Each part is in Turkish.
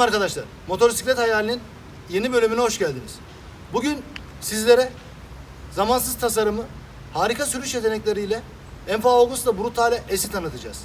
Selam arkadaşlar. Motosiklet hayalinin yeni bölümüne hoş geldiniz. Bugün sizlere zamansız tasarımı, harika sürüş yetenekleriyle Enfa Augusta Brutale S'i tanıtacağız.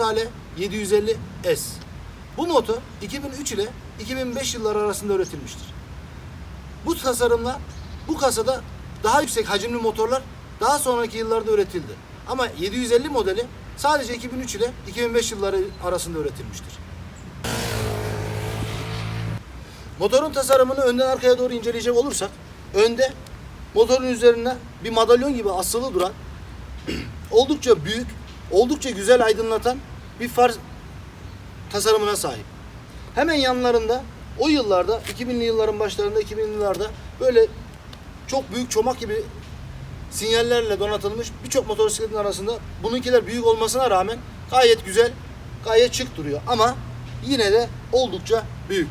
Brutale 750S. Bu motor 2003 ile 2005 yılları arasında üretilmiştir. Bu tasarımla bu kasada daha yüksek hacimli motorlar daha sonraki yıllarda üretildi. Ama 750 modeli sadece 2003 ile 2005 yılları arasında üretilmiştir. Motorun tasarımını önden arkaya doğru inceleyecek olursak, önde motorun üzerine bir madalyon gibi asılı duran, oldukça büyük, oldukça güzel aydınlatan bir far tasarımına sahip. Hemen yanlarında o yıllarda 2000'li yılların başlarında 2000'li yıllarda böyle çok büyük çomak gibi sinyallerle donatılmış birçok motosikletin arasında bununkiler büyük olmasına rağmen gayet güzel, gayet şık duruyor ama yine de oldukça büyük.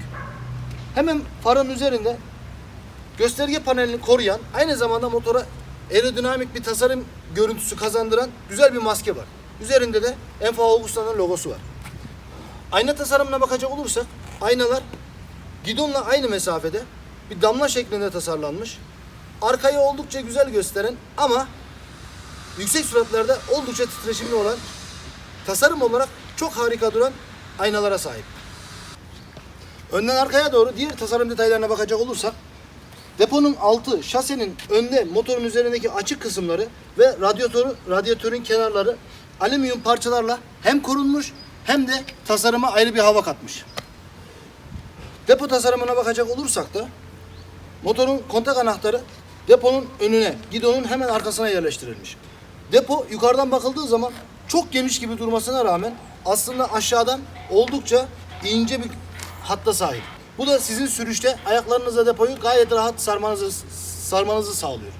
Hemen farın üzerinde gösterge panelini koruyan, aynı zamanda motora aerodinamik bir tasarım görüntüsü kazandıran güzel bir maske var. Üzerinde de Enfa Augusta'nın logosu var. Ayna tasarımına bakacak olursak, aynalar gidonla aynı mesafede bir damla şeklinde tasarlanmış. Arkayı oldukça güzel gösteren ama yüksek süratlerde oldukça titreşimli olan tasarım olarak çok harika duran aynalara sahip. Önden arkaya doğru diğer tasarım detaylarına bakacak olursak deponun altı, şasenin önde motorun üzerindeki açık kısımları ve radyatörü, radyatörün kenarları alüminyum parçalarla hem korunmuş hem de tasarıma ayrı bir hava katmış. Depo tasarımına bakacak olursak da motorun kontak anahtarı deponun önüne, gidonun hemen arkasına yerleştirilmiş. Depo yukarıdan bakıldığı zaman çok geniş gibi durmasına rağmen aslında aşağıdan oldukça ince bir hatta sahip. Bu da sizin sürüşte ayaklarınızla depoyu gayet rahat sarmanızı sarmanızı sağlıyor.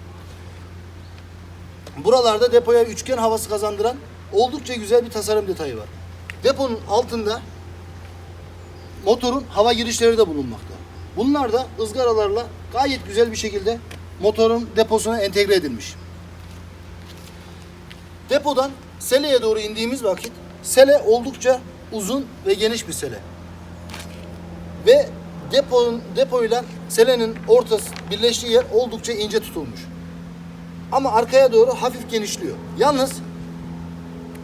Buralarda depoya üçgen havası kazandıran oldukça güzel bir tasarım detayı var. Deponun altında motorun hava girişleri de bulunmakta. Bunlar da ızgaralarla gayet güzel bir şekilde motorun deposuna entegre edilmiş. Depodan seleye doğru indiğimiz vakit sele oldukça uzun ve geniş bir sele. Ve deponun depoyla selenin ortası birleştiği yer oldukça ince tutulmuş. Ama arkaya doğru hafif genişliyor. Yalnız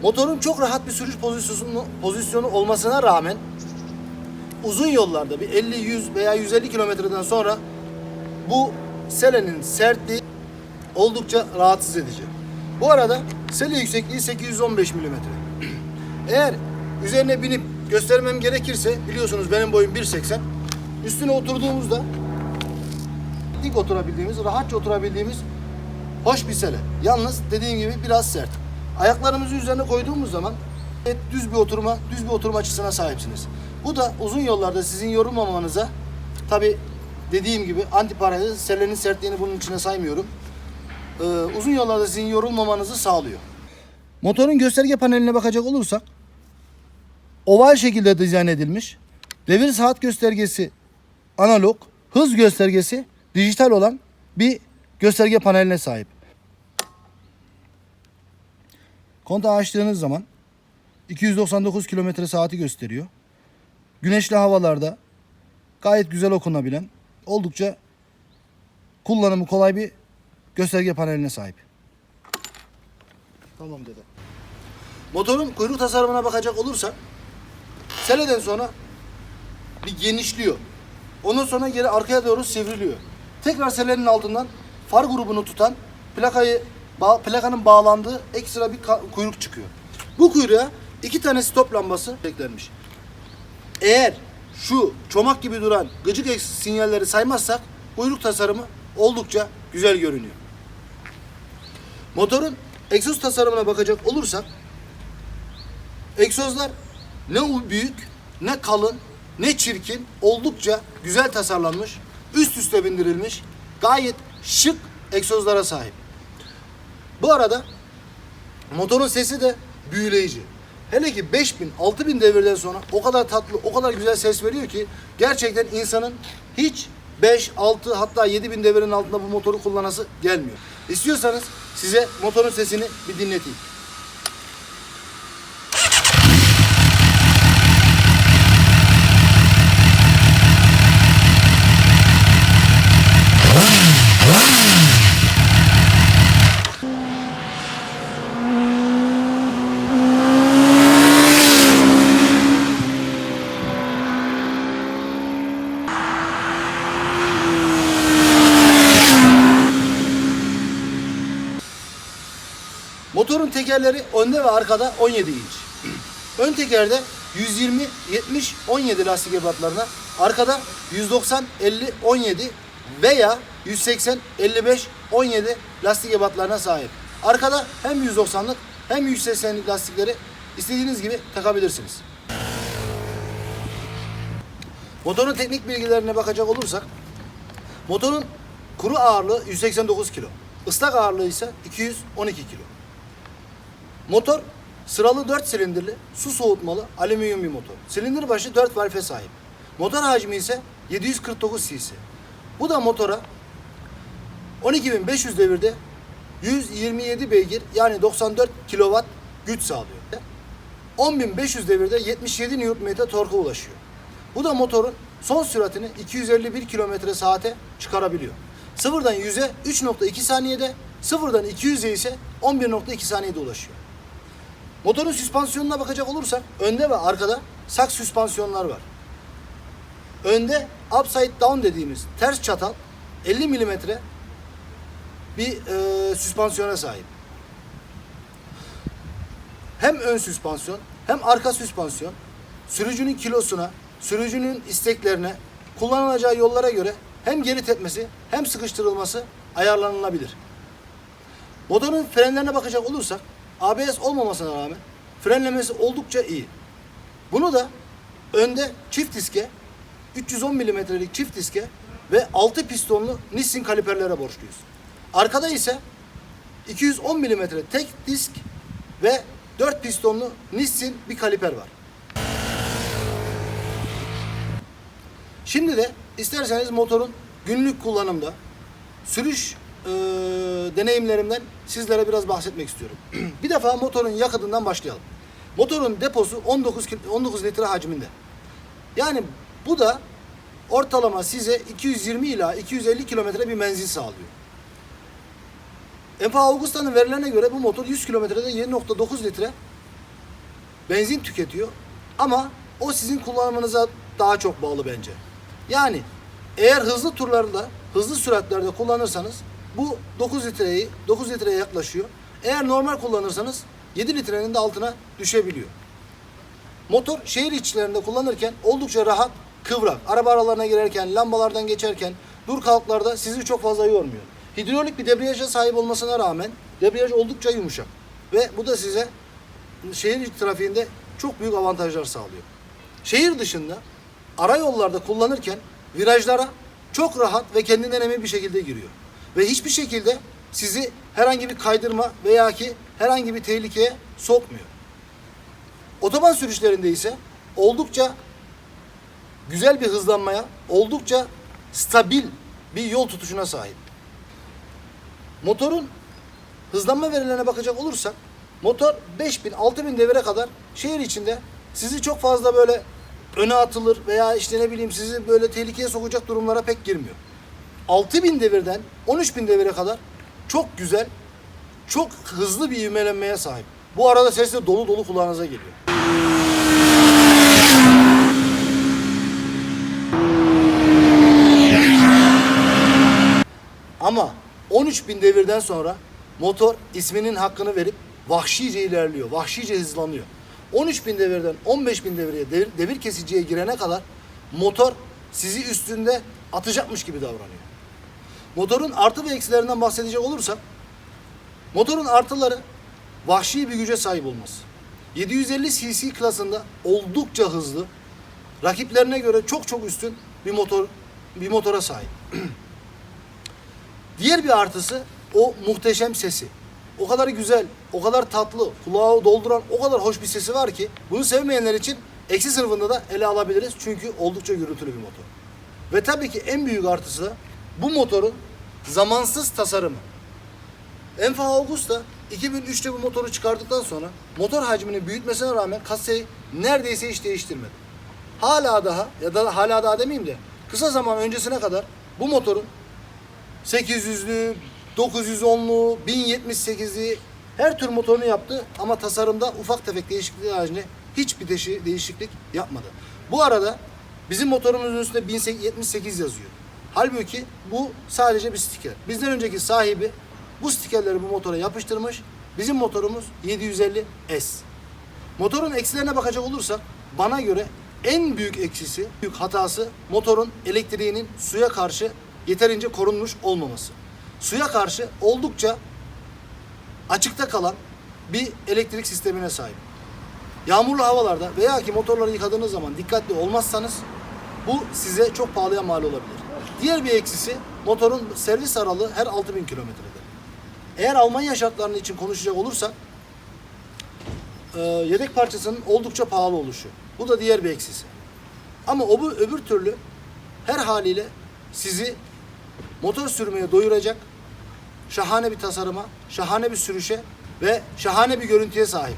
motorun çok rahat bir sürüş pozisyonu, pozisyonu olmasına rağmen uzun yollarda bir 50, 100 veya 150 kilometreden sonra bu selenin sertliği oldukça rahatsız edici. Bu arada sele yüksekliği 815 milimetre. Eğer üzerine binip göstermem gerekirse biliyorsunuz benim boyum 1.80. Üstüne oturduğumuzda dik oturabildiğimiz, rahatça oturabildiğimiz hoş bir sele. Yalnız dediğim gibi biraz sert. Ayaklarımızı üzerine koyduğumuz zaman evet, düz bir oturma, düz bir oturma açısına sahipsiniz. Bu da uzun yollarda sizin yorulmamanıza tabi dediğim gibi antiparalel selenin sertliğini bunun içine saymıyorum. Ee, uzun yollarda sizin yorulmamanızı sağlıyor. Motorun gösterge paneline bakacak olursak oval şekilde dizayn edilmiş. Devir saat göstergesi analog, hız göstergesi dijital olan bir gösterge paneline sahip. Kontağı açtığınız zaman 299 kilometre saati gösteriyor. Güneşli havalarda Gayet güzel okunabilen, oldukça kullanımı kolay bir gösterge paneline sahip. Tamam dede. Motorun kuyruk tasarımına bakacak olursak seleden sonra bir genişliyor. Ondan sonra geri arkaya doğru sivriliyor. Tekrar selenin altından far grubunu tutan plakayı bağ- plakanın bağlandığı ekstra bir kuyruk çıkıyor. Bu kuyruğa iki tane stop lambası eklenmiş. Eğer şu çomak gibi duran gıcık sinyalleri saymazsak kuyruk tasarımı oldukça güzel görünüyor. Motorun egzoz tasarımına bakacak olursak egzozlar ne büyük, ne kalın, ne çirkin, oldukça güzel tasarlanmış, üst üste bindirilmiş, gayet şık egzozlara sahip. Bu arada motorun sesi de büyüleyici. Hele ki 5000, 6000 devirden sonra o kadar tatlı, o kadar güzel ses veriyor ki gerçekten insanın hiç 5, 6 hatta 7000 devirin altında bu motoru kullanası gelmiyor. İstiyorsanız size motorun sesini bir dinleteyim. Motorun tekerleri önde ve arkada 17 inç. Ön tekerde 120, 70, 17 lastik ebatlarına, arkada 190, 50, 17 veya 180, 55, 17 lastik ebatlarına sahip. Arkada hem 190'lık hem 180'lik lastikleri istediğiniz gibi takabilirsiniz. Motorun teknik bilgilerine bakacak olursak motorun kuru ağırlığı 189 kilo. ıslak ağırlığı ise 212 kilo. Motor sıralı 4 silindirli, su soğutmalı, alüminyum bir motor. Silindir başı 4 valfe sahip. Motor hacmi ise 749 cc. Bu da motora 12.500 devirde 127 beygir yani 94 kW güç sağlıyor. 10.500 devirde 77 Nm torka ulaşıyor. Bu da motorun son süratini 251 km saate çıkarabiliyor. Sıfırdan 100'e 3.2 saniyede, sıfırdan 200'e ise 11.2 saniyede ulaşıyor. Motorun süspansiyonuna bakacak olursak önde ve arkada sak süspansiyonlar var. Önde upside down dediğimiz ters çatal 50 milimetre bir e, süspansiyona sahip. Hem ön süspansiyon hem arka süspansiyon sürücünün kilosuna, sürücünün isteklerine, kullanılacağı yollara göre hem geri tepmesi hem sıkıştırılması ayarlanılabilir. Motorun frenlerine bakacak olursak ABS olmamasına rağmen frenlemesi oldukça iyi. Bunu da önde çift diske 310 milimetrelik çift diske ve 6 pistonlu Nissin kaliperlere borçluyuz. Arkada ise 210 milimetre tek disk ve 4 pistonlu Nissin bir kaliper var. Şimdi de isterseniz motorun günlük kullanımda sürüş e, deneyimlerimden sizlere biraz bahsetmek istiyorum. bir defa motorun yakıtından başlayalım. Motorun deposu 19 kil- 19 litre hacminde. Yani bu da ortalama size 220 ila 250 kilometre bir menzil sağlıyor. Enfa Augusta'nın verilerine göre bu motor 100 kilometrede 7.9 litre benzin tüketiyor. Ama o sizin kullanımınıza daha çok bağlı bence. Yani eğer hızlı turlarda, hızlı süratlerde kullanırsanız bu 9 litreyi 9 litreye yaklaşıyor. Eğer normal kullanırsanız 7 litrenin de altına düşebiliyor. Motor şehir içlerinde kullanırken oldukça rahat, kıvrak. Araba aralarına girerken, lambalardan geçerken, dur kalklarda sizi çok fazla yormuyor. Hidrolik bir debriyaja sahip olmasına rağmen debriyaj oldukça yumuşak. Ve bu da size şehir trafiğinde çok büyük avantajlar sağlıyor. Şehir dışında ara yollarda kullanırken virajlara çok rahat ve kendinden emin bir şekilde giriyor. Ve hiçbir şekilde sizi herhangi bir kaydırma veya ki herhangi bir tehlikeye sokmuyor. Otoban sürüşlerinde ise oldukça güzel bir hızlanmaya, oldukça stabil bir yol tutuşuna sahip. Motorun hızlanma verilerine bakacak olursak motor 5000 6000 devire kadar şehir içinde sizi çok fazla böyle öne atılır veya işte ne bileyim sizi böyle tehlikeye sokacak durumlara pek girmiyor. 6000 devirden 13000 devire kadar çok güzel, çok hızlı bir ivmelenmeye sahip. Bu arada ses de dolu dolu kulağınıza geliyor. Ama 13.000 devirden sonra motor isminin hakkını verip vahşice ilerliyor, vahşice hızlanıyor. 13.000 devirden 15.000 devireye devir, devir kesiciye girene kadar motor sizi üstünde atacakmış gibi davranıyor. Motorun artı ve eksilerinden bahsedecek olursak motorun artıları vahşi bir güce sahip olması. 750 cc klasında oldukça hızlı, rakiplerine göre çok çok üstün bir motor bir motora sahip. Diğer bir artısı o muhteşem sesi. O kadar güzel, o kadar tatlı, kulağı dolduran o kadar hoş bir sesi var ki bunu sevmeyenler için eksi sınıfında da ele alabiliriz. Çünkü oldukça gürültülü bir motor. Ve tabii ki en büyük artısı da bu motorun zamansız tasarımı. Enfa Augusta 2003'te bu motoru çıkardıktan sonra motor hacmini büyütmesine rağmen kaseyi neredeyse hiç değiştirmedi. Hala daha ya da hala daha demeyeyim de kısa zaman öncesine kadar bu motorun 800'lü, 910'lu, 1078'li her tür motorunu yaptı ama tasarımda ufak tefek değişiklikler haricinde hiçbir değişiklik yapmadı. Bu arada bizim motorumuzun üstünde 1078 yazıyor. Halbuki bu sadece bir stiker. Bizden önceki sahibi bu stikerleri bu motora yapıştırmış. Bizim motorumuz 750S. Motorun eksilerine bakacak olursak bana göre en büyük eksisi, büyük hatası motorun elektriğinin suya karşı yeterince korunmuş olmaması. Suya karşı oldukça açıkta kalan bir elektrik sistemine sahip. Yağmurlu havalarda veya ki motorları yıkadığınız zaman dikkatli olmazsanız bu size çok pahalıya mal olabilir. Diğer bir eksisi motorun servis aralığı her 6000 kilometrede. Eğer Almanya şartlarının için konuşacak olursak e, yedek parçasının oldukça pahalı oluşu. Bu da diğer bir eksisi. Ama o bu öbür türlü her haliyle sizi motor sürmeye doyuracak şahane bir tasarıma, şahane bir sürüşe ve şahane bir görüntüye sahip.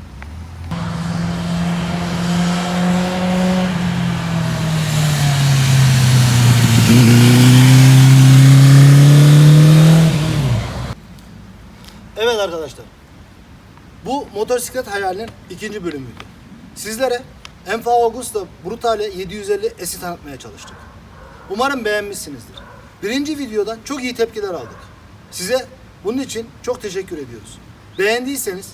Evet arkadaşlar. Bu motosiklet hayalinin ikinci bölümüydü. Sizlere Enfa Augusta Brutale 750 S'i tanıtmaya çalıştık. Umarım beğenmişsinizdir. Birinci videodan çok iyi tepkiler aldık. Size bunun için çok teşekkür ediyoruz. Beğendiyseniz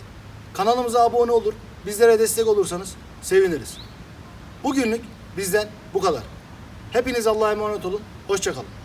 kanalımıza abone olur, bizlere destek olursanız seviniriz. Bugünlük bizden bu kadar. Hepiniz Allah'a emanet olun. Hoşçakalın.